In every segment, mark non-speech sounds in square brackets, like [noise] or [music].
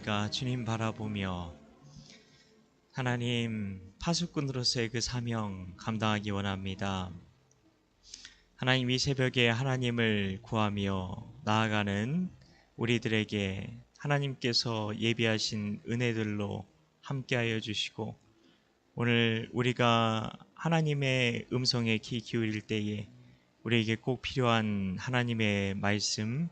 우리가 주님 바라보며 하나님 파수꾼으로서의 그 사명 감당하기 원합니다. 하나님 이 새벽에 하나님을 구하며 나아가는 우리들에게 하나님께서 예비하신 은혜들로 함께하여 주시고 오늘 우리가 하나님의 음성에 귀 기울일 때에 우리에게 꼭 필요한 하나님의 말씀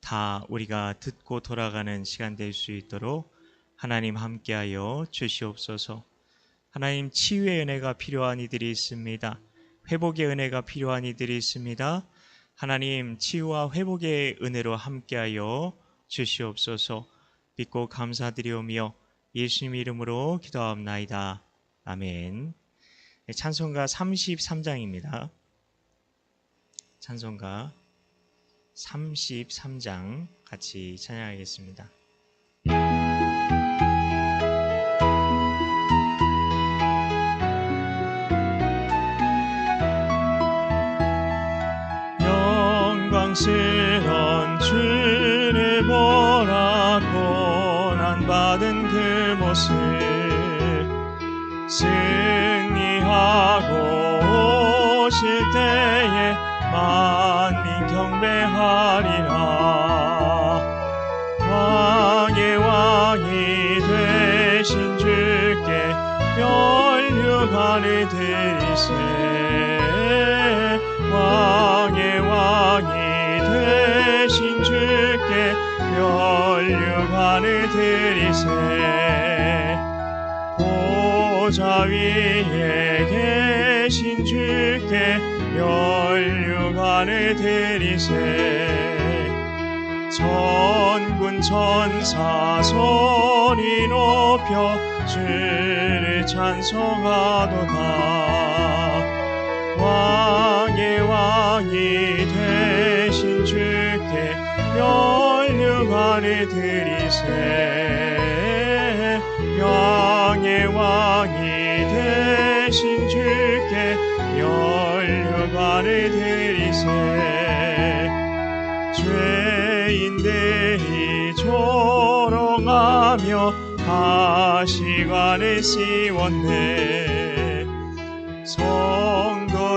다 우리가 듣고 돌아가는 시간 될 수 있도록 하나님 함께하여 주시옵소서. 하나님 치유의 은혜가 필요한 이들이 있습니다. 회복의 은혜가 필요한 이들이 있습니다. 하나님 치유와 회복의 은혜로 함께하여 주시옵소서. 믿고 감사드리오며 예수님 이름으로 기도하옵나이다. 아멘. 네, 찬송가 33장입니다. 찬송가 33장 같이 찬양하겠습니다. 영광스런 주를 보라 고난받은 그 모습 승리하고 경배하리라. 왕의 왕이 되신 주께 연류관을 드리세. 왕의 왕이 되신 주께 연류관을 드리세. 보좌 위에 계신 주께 연류 관을 드리세. 전군 천사 소리 높여 주를 찬송하도다. 왕의 왕이 되신 주께 연류관을 드리세. 왕의 왕이 되신 주께 연 류관을 드리세. 죄인들이 조롱하며 가시관을 씌웠네. 성도들과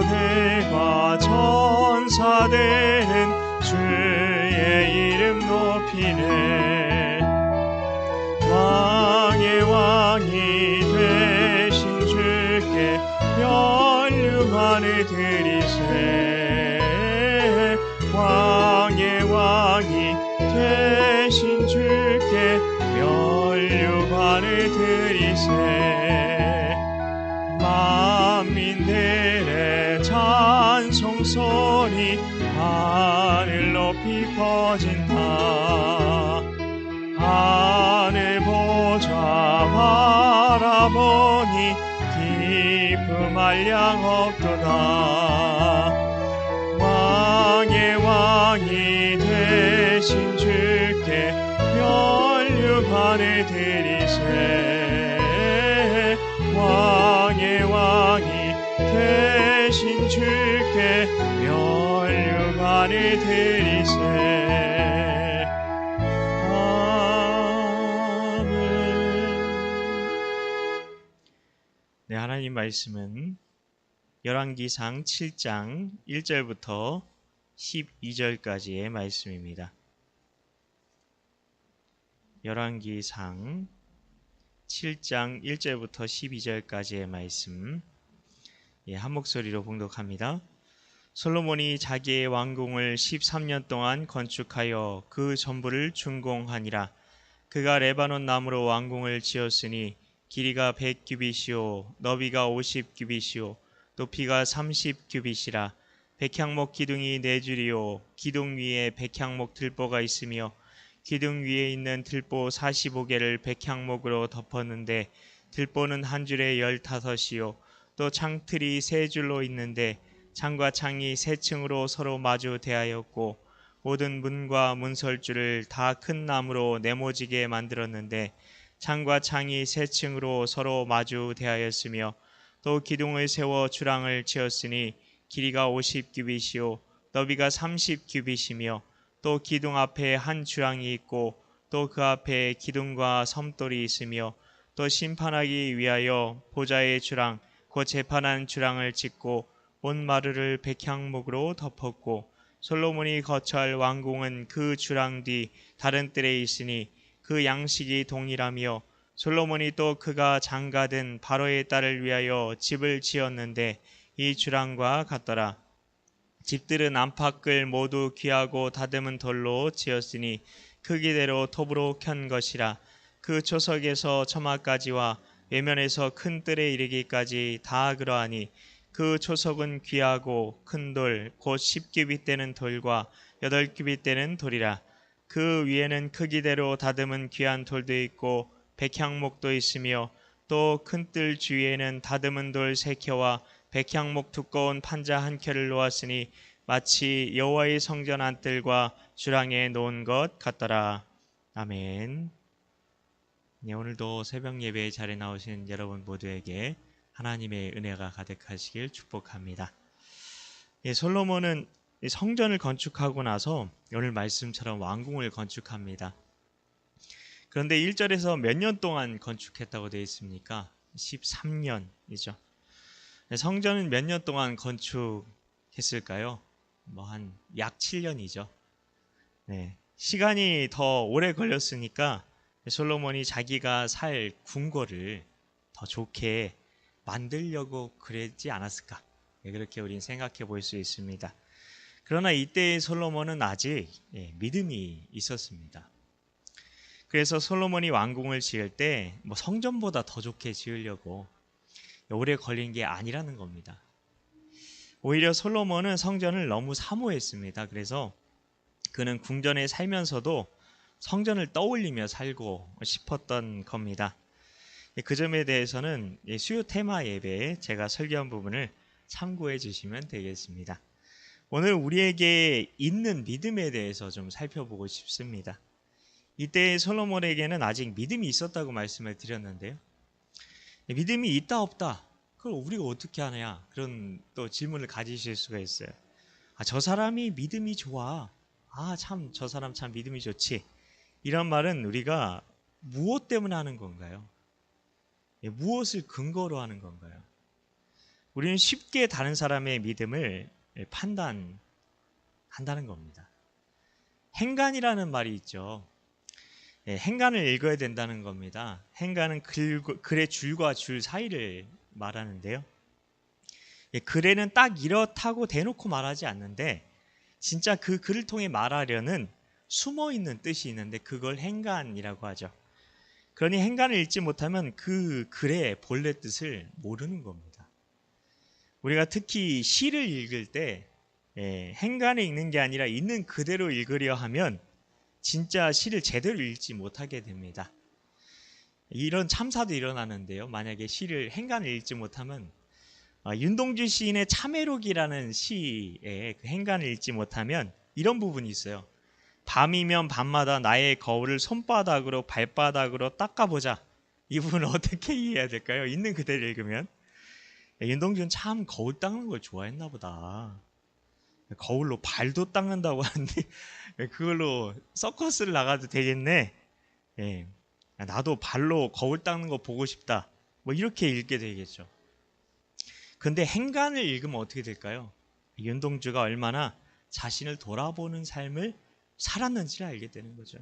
천사들은 주의 이름 높이네. 왕의 왕이 되신 주께 연류관을 드리세. 왕의 왕이 되신 주께 연류관을 드리세. 만민들의 찬송소리 하늘 높이 커진다. 하늘 보자 바라보니 한량 없도다. 왕의 왕이 되신 주께 연류관을 드리세. 왕의 왕이 되신 주께 연류관을 드리세 하나님 말씀은 열왕기상 7장 1절부터 12절까지의 말씀입니다. 열왕기상 7장 1절부터 12절까지의 말씀 예, 한 목소리로 봉독합니다. 솔로몬이 자기의 왕궁을 13년 동안 건축하여 그 전부를 준공하니라. 그가 레바논 나무로 왕궁을 지었으니 길이가 100규빗이요 너비가 50규빗이요 높이가 30규빗이라. 백향목 기둥이 네 줄이요 기둥 위에 백향목 들보가 있으며 기둥 위에 있는 들보 45개를 백향목으로 덮었는데 들보는 한 줄에 열다섯이요 또 창틀이 세 줄로 있는데 창과 창이 세 층으로 서로 마주 대하였고 모든 문과 문설주를 다큰 나무로 네모지게 만들었는데 창과 창이 세 층으로 서로 마주 대하였으며 또 기둥을 세워 주랑을 지었으니 길이가 50규빗이요 너비가 30규빗이며 또 기둥 앞에 한 주랑이 있고 또 그 앞에 기둥과 섬돌이 있으며 또 심판하기 위하여 보좌의 주랑 곧 재판한 주랑을 짓고 온 마루를 백향목으로 덮었고 솔로몬이 거처할 왕궁은 그 주랑 뒤 다른 뜰에 있으니 그 양식이 동일하며 솔로몬이 또 그가 장가든 바로의 딸을 위하여 집을 지었는데 이 주랑과 같더라. 집들은 안팎을 모두 귀하고 다듬은 돌로 지었으니 크기대로 톱으로 켠 것이라 그 초석에서 처마까지와 외면에서 큰 뜰에 이르기까지 다 그러하니 그 초석은 귀하고 큰 돌, 곧 십규빗 되는 돌과 여덟 규빗 되는 돌이라. 그 위에는 크기대로 다듬은 귀한 돌도 있고 백향목도 있으며 또 큰 뜰 주위에는 다듬은 돌 세 켜와 백향목 두꺼운 판자 한 켜를 놓았으니 마치 여호와의 성전 안뜰과 주랑에 놓은 것 같더라. 아멘. 네, 오늘도 새벽 예배에 자리에 나오신 여러분 모두에게 하나님의 은혜가 가득하시길 축복합니다. 예, 솔로몬은 성전을 건축하고 나서 오늘 말씀처럼 왕궁을 건축합니다. 그런데 1절에서 몇 년 동안 건축했다고 되어 있습니까? 13년이죠. 성전은 몇 년 동안 건축했을까요? 뭐 한 약 7년이죠. 네. 시간이 더 오래 걸렸으니까 솔로몬이 자기가 살 궁궐을 더 좋게 만들려고 그랬지 않았을까? 예, 그렇게 우리는 생각해 볼 수 있습니다. 그러나 이때의 솔로몬은 아직 예, 믿음이 있었습니다. 그래서 솔로몬이 왕궁을 지을 때 뭐 성전보다 더 좋게 지으려고 오래 걸린 게 아니라는 겁니다. 오히려 솔로몬은 성전을 너무 사모했습니다. 그래서 그는 궁전에 살면서도 성전을 떠올리며 살고 싶었던 겁니다. 예, 그 점에 대해서는 수요 테마 예배에 제가 설교한 부분을 참고해 주시면 되겠습니다. 오늘 우리에게 있는 믿음에 대해서 좀 살펴보고 싶습니다. 이때 솔로몬에게는 아직 믿음이 있었다고 말씀을 드렸는데요. 예, 믿음이 있다 없다 그걸 우리가 어떻게 하냐 그런 또 질문을 가지실 수가 있어요. 아, 저 사람이 믿음이 좋아. 아, 참, 저 사람 참 믿음이 좋지. 이런 말은 우리가 무엇 때문에 하는 건가요? 예, 무엇을 근거로 하는 건가요? 우리는 쉽게 다른 사람의 믿음을 예, 판단한다는 겁니다. 행간이라는 말이 있죠. 예, 행간을 읽어야 된다는 겁니다. 행간은 글, 글의 줄과 줄 사이를 말하는데요. 글에는 딱 이렇다고 대놓고 말하지 않는데 진짜 그 글을 통해 말하려는 숨어 있는 뜻이 있는데 그걸 행간이라고 하죠. 그러니 행간을 읽지 못하면 그 글의 본래 뜻을 모르는 겁니다. 우리가 특히 시를 읽을 때 예, 행간에 읽는 게 아니라 있는 그대로 읽으려 하면 진짜 시를 제대로 읽지 못하게 됩니다. 이런 참사도 일어나는데요. 만약에 시를 행간을 읽지 못하면 어, 윤동주 시인의 참회록이라는 시에 그 행간을 읽지 못하면 이런 부분이 있어요. 밤이면 밤마다 나의 거울을 손바닥으로 발바닥으로 닦아보자. 이 부분을 [laughs] 어떻게 이해해야 될까요? 있는 그대로 읽으면 윤동주는 참 거울 닦는 걸 좋아했나 보다. 거울로 발도 닦는다고 [laughs] 하는데 그걸로 서커스를 나가도 되겠네. 예. 나도 발로 거울 닦는 거 보고 싶다. 뭐 이렇게 읽게 되겠죠. 근데 행간을 읽으면 어떻게 될까요? 윤동주가 얼마나 자신을 돌아보는 삶을 살았는지를 알게 되는 거죠.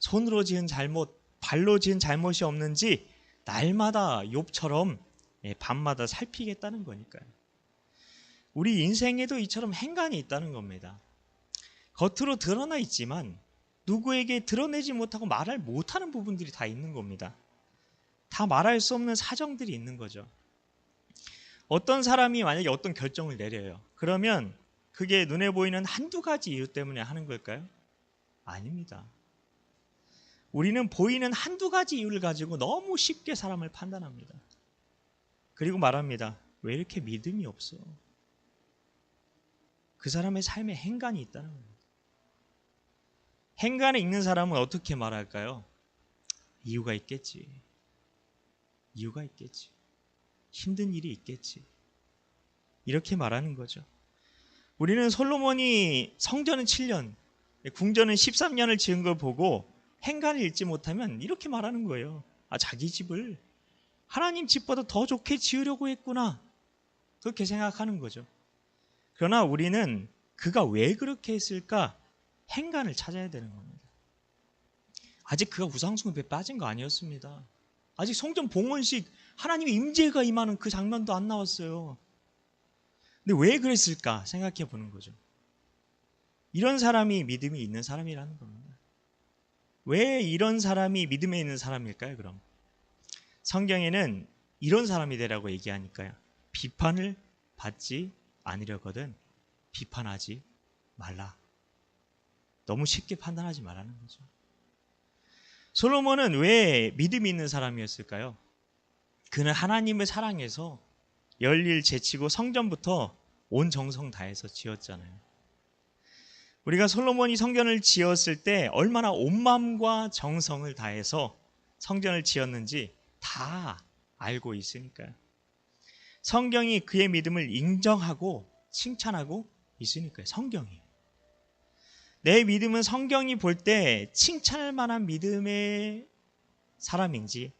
손으로 지은 잘못, 발로 지은 잘못이 없는지 날마다 욥처럼 예, 밤마다 살피겠다는 거니까요. 우리 인생에도 이처럼 행간이 있다는 겁니다. 겉으로 드러나 있지만 누구에게 드러내지 못하고 말할 못하는 부분들이 다 있는 겁니다. 다 말할 수 없는 사정들이 있는 거죠. 어떤 사람이 만약에 어떤 결정을 내려요. 그러면 그게 눈에 보이는 한두 가지 이유 때문에 하는 걸까요? 아닙니다. 우리는 보이는 한두 가지 이유를 가지고 너무 쉽게 사람을 판단합니다. 그리고 말합니다. 왜 이렇게 믿음이 없어? 그 사람의 삶에 행간이 있다는 겁니다. 행간에 있는 사람은 어떻게 말할까요? 이유가 있겠지. 이유가 있겠지. 힘든 일이 있겠지. 이렇게 말하는 거죠. 우리는 솔로몬이 성전은 7년, 궁전은 13년을 지은 걸 보고 행간을 읽지 못하면 이렇게 말하는 거예요. 아, 자기 집을 하나님 집보다 더 좋게 지으려고 했구나. 그렇게 생각하는 거죠. 그러나 우리는 그가 왜 그렇게 했을까? 행간을 찾아야 되는 겁니다. 아직 그가 우상숭배에 빠진 거 아니었습니다. 아직 성전 봉헌식 하나님의 임재가 임하는 그 장면도 안 나왔어요. 근데 왜 그랬을까 생각해 보는 거죠. 이런 사람이 믿음이 있는 사람이라는 겁니다. 왜 이런 사람이 믿음에 있는 사람일까요, 그럼? 성경에는 이런 사람이 되라고 얘기하니까요. 비판을 받지 않으려거든 비판하지 말라. 너무 쉽게 판단하지 말라는 거죠. 솔로몬은 왜 믿음이 있는 사람이었을까요? 그는 하나님을 사랑해서 열일 제치고 성전부터 온 정성 다해서 지었잖아요. 우리가 솔로몬이 성전을 지었을 때 얼마나 온 마음과 정성을 다해서 성전을 지었는지 다 알고 있으니까요. 성경이 그의 믿음을 인정하고 칭찬하고 있으니까요. 성경이. 내 믿음은 성경이 볼 때 칭찬할 만한 믿음의 사람인지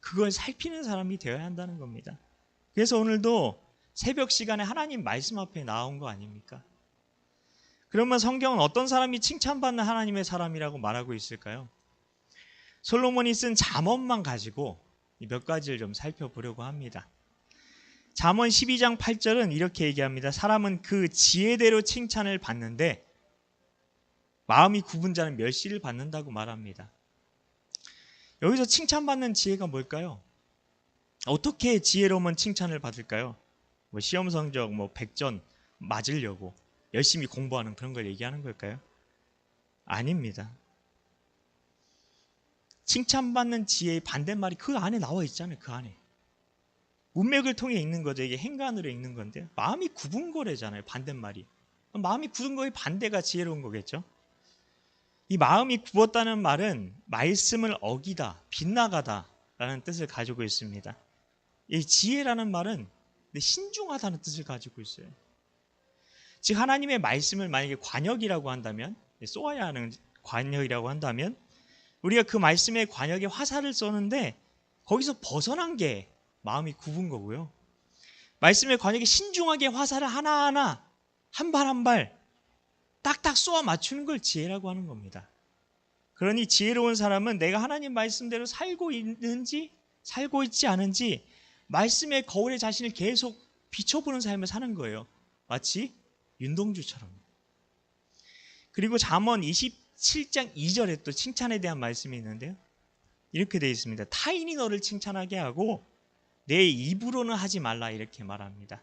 그걸 살피는 사람이 되어야 한다는 겁니다. 그래서 오늘도 새벽 시간에 하나님 말씀 앞에 나온 거 아닙니까? 그러면 성경은 어떤 사람이 칭찬받는 하나님의 사람이라고 말하고 있을까요? 솔로몬이 쓴 잠언만 가지고 몇 가지를 좀 살펴보려고 합니다. 잠언 12장 8절은 이렇게 얘기합니다. 사람은 그 지혜대로 칭찬을 받는데 마음이 굽은 자는 멸시를 받는다고 말합니다. 여기서 칭찬받는 지혜가 뭘까요? 어떻게 지혜로우면 칭찬을 받을까요? 뭐 시험 성적 뭐 100점 맞으려고 열심히 공부하는 그런 걸 얘기하는 걸까요? 아닙니다. 칭찬받는 지혜의 반대말이 그 안에 나와 있잖아요. 그 안에. 문맥을 통해 읽는 거죠. 이게 행간으로 읽는 건데 마음이 굽은 거래잖아요. 반대말이. 마음이 굳은 거의 반대가 지혜로운 거겠죠. 이 마음이 굽었다는 말은 말씀을 어기다, 빗나가다라는 뜻을 가지고 있습니다. 이 지혜라는 말은 신중하다는 뜻을 가지고 있어요. 즉 하나님의 말씀을 만약에 관역이라고 한다면 쏘아야 하는 관역이라고 한다면 우리가 그 말씀의 관역에 화살을 쏘는데 거기서 벗어난 게 마음이 굽은 거고요. 말씀의 관역에 신중하게 화살을 하나하나 한 발 한 발 딱딱 쏘아 맞추는 걸 지혜라고 하는 겁니다. 그러니 지혜로운 사람은 내가 하나님 말씀대로 살고 있는지 살고 있지 않은지 말씀의 거울에 자신을 계속 비춰보는 삶을 사는 거예요. 마치 윤동주처럼. 그리고 잠언 27장 2절에 또 칭찬에 대한 말씀이 있는데요. 이렇게 되어 있습니다. 타인이 너를 칭찬하게 하고 내 입으로는 하지 말라 이렇게 말합니다.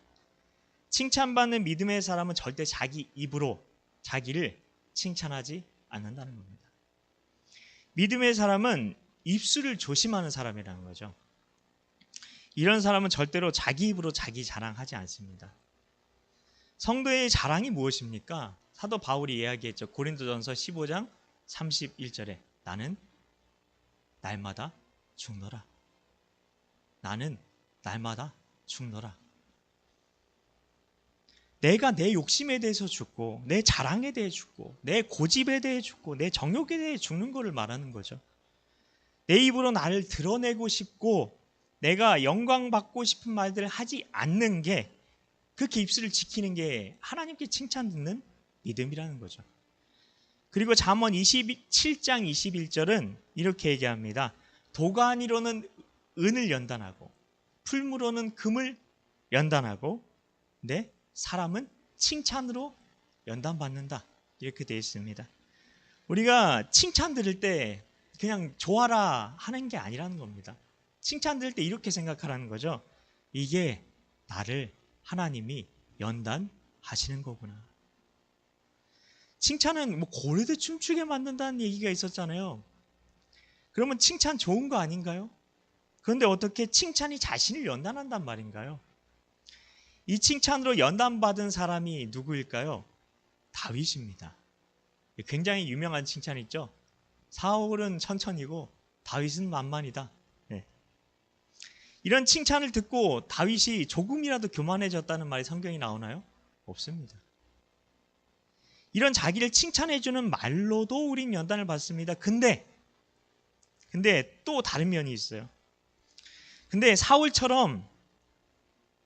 칭찬받는 믿음의 사람은 절대 자기 입으로 자기를 칭찬하지 않는다는 겁니다. 믿음의 사람은 입술을 조심하는 사람이라는 거죠. 이런 사람은 절대로 자기 입으로 자기 자랑하지 않습니다. 성도의 자랑이 무엇입니까? 사도 바울이 이야기했죠. 고린도전서 15장 31절에 나는 날마다 죽노라. 나는 날마다 죽노라. 내가 내 욕심에 대해서 죽고 내 자랑에 대해 죽고 내 고집에 대해 죽고 내 정욕에 대해 죽는 것을 말하는 거죠. 내 입으로 나를 드러내고 싶고 내가 영광 받고 싶은 말들을 하지 않는 게 그렇게 입술을 지키는 게 하나님께 칭찬 듣는 믿음이라는 거죠. 그리고 잠언 27장 21절은 이렇게 얘기합니다. 도가니로는 은을 연단하고 풀무로는 금을 연단하고 네 사람은 칭찬으로 연단받는다. 이렇게 되어 있습니다. 우리가 칭찬 들을 때 그냥 좋아라 하는 게 아니라는 겁니다. 칭찬 들을 때 이렇게 생각하라는 거죠. 이게 나를 하나님이 연단하시는 거구나. 칭찬은 뭐 고래도 춤추게 만든다는 얘기가 있었잖아요. 그러면 칭찬 좋은 거 아닌가요? 그런데 어떻게 칭찬이 자신을 연단한단 말인가요? 이 칭찬으로 연단받은 사람이 누구일까요? 다윗입니다. 굉장히 유명한 칭찬 있죠? 사울은 천천히고 다윗은 만만이다. 네. 이런 칭찬을 듣고 다윗이 조금이라도 교만해졌다는 말이 성경이 나오나요? 없습니다. 이런 자기를 칭찬해주는 말로도 우린 연단을 받습니다. 근데 근데 또 다른 면이 있어요. 근데 사울처럼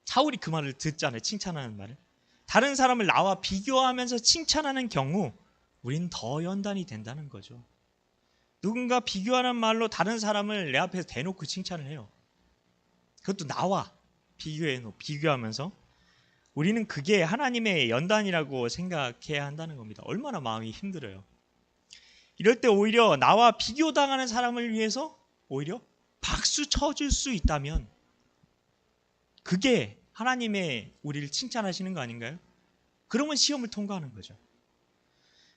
사울이 그 말을 듣잖아요. 칭찬하는 말을. 다른 사람을 나와 비교하면서 칭찬하는 경우 우리는 더 연단이 된다는 거죠. 누군가 비교하는 말로 다른 사람을 내 앞에서 대놓고 칭찬을 해요. 그것도 나와 비교해 놓 비교하면서 우리는 그게 하나님의 연단이라고 생각해야 한다는 겁니다. 얼마나 마음이 힘들어요. 이럴 때 오히려 나와 비교당하는 사람을 위해서 오히려 박수 쳐줄 수 있다면 그게 하나님의 우리를 칭찬하시는 거 아닌가요? 그러면 시험을 통과하는 거죠.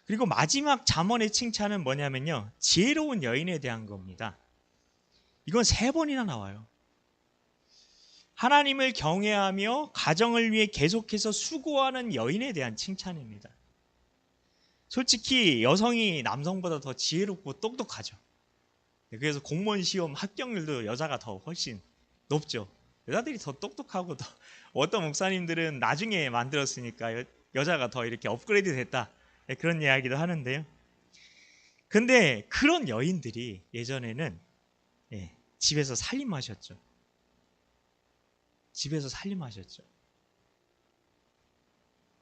그리고 마지막 잠언의 칭찬은 뭐냐면요. 지혜로운 여인에 대한 겁니다. 이건 세 번이나 나와요. 하나님을 경외하며 가정을 위해 계속해서 수고하는 여인에 대한 칭찬입니다. 솔직히 여성이 남성보다 더 지혜롭고 똑똑하죠. 그래서 공무원 시험 합격률도 여자가 더 훨씬 높죠. 여자들이 더 똑똑하고 더 [laughs] 어떤 목사님들은 나중에 만들었으니까 여, 자가더 이렇게 업그레이드 됐다 네, 그런 이야기도 하는데요. 근데 그런 여인들이 예전에는 예, 집에서 살림하셨죠. 집에서 살림하셨죠.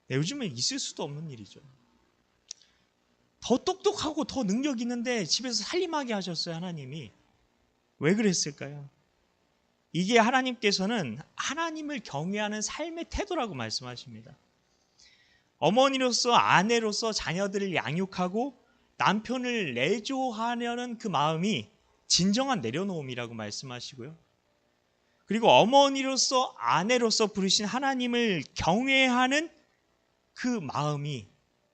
네, 요즘엔 있을 수도 없는 일이죠. 더 똑똑하고 더 능력 있는데 집에서 살림하게 하셨어요, 하나님이. 왜 그랬을까요? 이게 하나님께서는 하나님을 경외하는 삶의 태도라고 말씀하십니다. 어머니로서 아내로서 자녀들을 양육하고 남편을 내조하려는 그 마음이 진정한 내려놓음이라고 말씀하시고요. 그리고 어머니로서 아내로서 부르신 하나님을 경외하는 그 마음이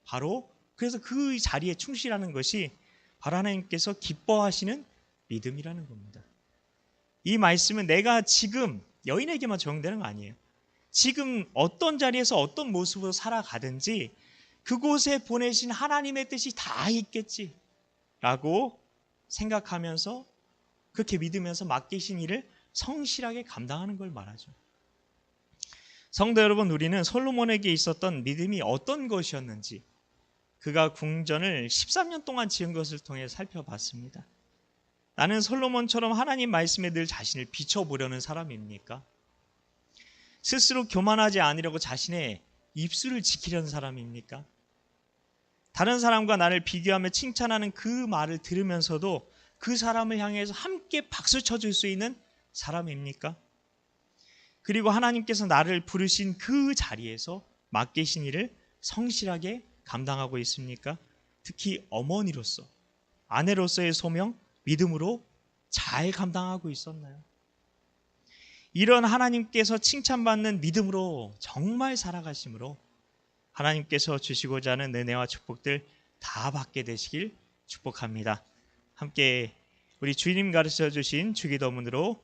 바로 그래서 그 자리에 충실하는 것이 바로 하나님께서 기뻐하시는 믿음이라는 겁니다. 이 말씀은 내가 지금 여인에게만 적용되는 거 아니에요. 지금 어떤 자리에서 어떤 모습으로 살아가든지 그곳에 보내신 하나님의 뜻이 다 있겠지. 라고 생각하면서 그렇게 믿으면서 맡기신 일을 성실하게 감당하는 걸 말하죠. 성도 여러분, 우리는 솔로몬에게 있었던 믿음이 어떤 것이었는지 그가 궁전을 13년 동안 지은 것을 통해 살펴봤습니다. 나는 솔로몬처럼 하나님 말씀에 늘 자신을 비춰보려는 사람입니까? 스스로 교만하지 않으려고 자신의 입술을 지키려는 사람입니까? 다른 사람과 나를 비교하며 칭찬하는 그 말을 들으면서도 그 사람을 향해서 함께 박수 쳐줄 수 있는 사람입니까? 그리고 하나님께서 나를 부르신 그 자리에서 맡기신 일을 성실하게 감당하고 있습니까? 특히 어머니로서, 아내로서의 소명, 믿음으로 잘 감당하고 있었나요? 이런 하나님께서 칭찬받는 믿음으로 정말 살아가심으로 하나님께서 주시고자 하는 은혜와 축복들 다 받게 되시길 축복합니다. 함께 우리 주님 가르쳐 주신 주기도문으로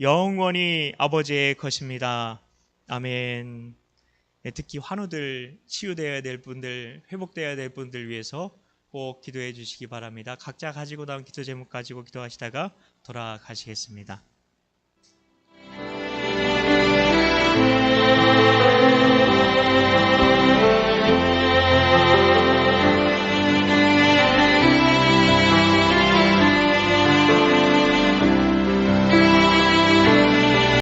영원히 아버지의 것입니다. 아멘. 네, 특히 환우들 치유되어야 될 분들, 회복되어야 될 분들 위해서 꼭 기도해 주시기 바랍니다. 각자 가지고 나온 기도 제목 가지고 기도하시다가 돌아가시겠습니다.